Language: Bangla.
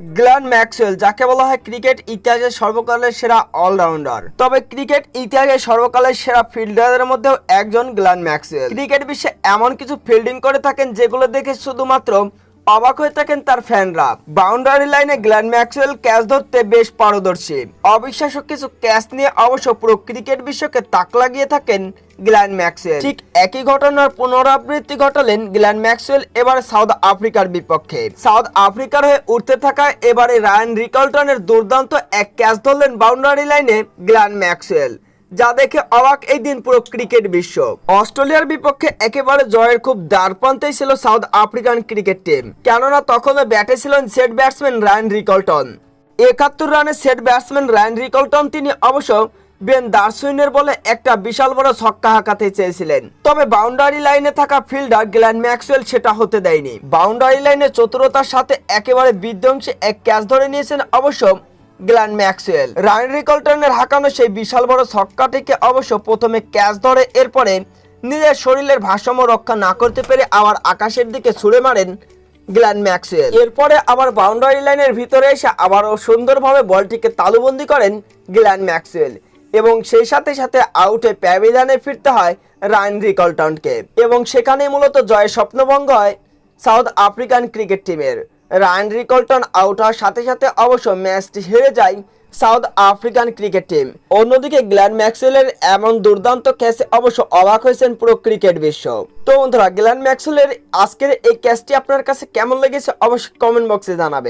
গ্ল্যান ম্যাক্সওয়েল, যাকে বলা হয় ক্রিকেট ইতিহাসের সর্বকালের সেরা অলরাউন্ডার। তবে ক্রিকেট ইতিহাসের সর্বকালের সেরা ফিল্ডারের মধ্যেও একজন গ্ল্যান ম্যাক্সওয়েল। ক্রিকেট বিশ্বে এমন কিছু ফিল্ডিং করে থাকেন যেগুলো দেখে শুধুমাত্র অবাক হয়ে থাকেন তার ফ্যানরা। Boundary line Glenn Maxwell catch ধরতে বেশ পারদর্শী। অবিশ্বাস্য কিছু ক্যাচ নিয়ে অবশ্য পুরো ক্রিকেট বিশ্বকে তাক লাগিয়ে থাকেন গ্ল্যান ম্যাক্সওয়েল। ঠিক একই ঘটনার পুনরাবৃত্তি ঘটালেন গ্ল্যান ম্যাক্সওয়েল এবার সাউথ আফ্রিকার বিপক্ষে। সাউথ আফ্রিকার হয়ে উঠতে থাকা এবারে রায়ান রিকলটনের দুর্দান্ত এক ক্যাচ ধরলেন বাউন্ডারি লাইনে গ্ল্যান ম্যাক্সওয়েল। যা দেখে অবাক এই দিন পুরো ক্রিকেট বিশ্ব। অস্ট্রেলিয়ার বিপক্ষে একেবারে জয়ের খুব দ্বারপ্রান্তেই ছিল সাউথ আফ্রিকান ক্রিকেট টিম। কেননা তখনও ব্যাটে ছিলেন সেট ব্যাটসম্যান রায়ন রিকলটন। একাত্তর রানে সেট ব্যাটসম্যান রায়ান রিকলটন তিনি অবশ্য বেন দার্সুইনের বলে একটা বিশাল বড় ছক্কা হাঁকাতে চেয়েছিলেন। তবে বাউন্ডারি লাইনে থাকা ফিল্ডার গ্ল্যান ম্যাক্সওয়েল সেটা হতে দেয়নি। বাউন্ডারি লাইনে চতুরতার সাথে একেবারে বিধ্বংসী এক ক্যাচ ধরে নিয়েছেন অবশ্য গ্ল্যান ম্যাক্সওয়েল। রান রিকলটনের হাঁকানো সেই বিশাল বড় ছক্কাটিকে অবশ্য প্রথমে ক্যাচ ধরে, এরপরে নিজের শরীরের ভারসাম্য রক্ষা না করতে পেরে আবার আকাশের দিকে ছুড়ে মারেন গ্ল্যান ম্যাক্সওয়েল। এরপরে আবার বাউন্ডারি লাইনের ভিতরে এসে আবারও সুন্দরভাবে বলটিকে তালুবন্দি করেন গ্ল্যান ম্যাক্সওয়েল এবং সেই সাথে সাথে আউটে প্যাভিলিয়নে ফিরতে হয় রায়ন রিকলটনকে এবং সেখানে মূলত জয়ের স্বপ্নভঙ্গ হয় সাউথ আফ্রিকান ক্রিকেট টিমের। রায়ন রিকল্টন আউট হওয়ার সাথে সাথে অবশ্য ম্যাচটি হেরে যায় সাউথ আফ্রিকান ক্রিকেট টিম। অন্যদিকে গ্ল্যান ম্যাক্সওয়েলের এমন দুর্দান্ত ক্যাচে অবশ্য অবাক হয়েছেন পুরো ক্রিকেট বিশ্ব। তো বন্ধুরা গ্ল্যান ম্যাক্সওয়েলের আজকের এই ক্যাচটি আপনার কাছে কেমন লেগেছে অবশ্যই কমেন্ট বক্সে জানাবে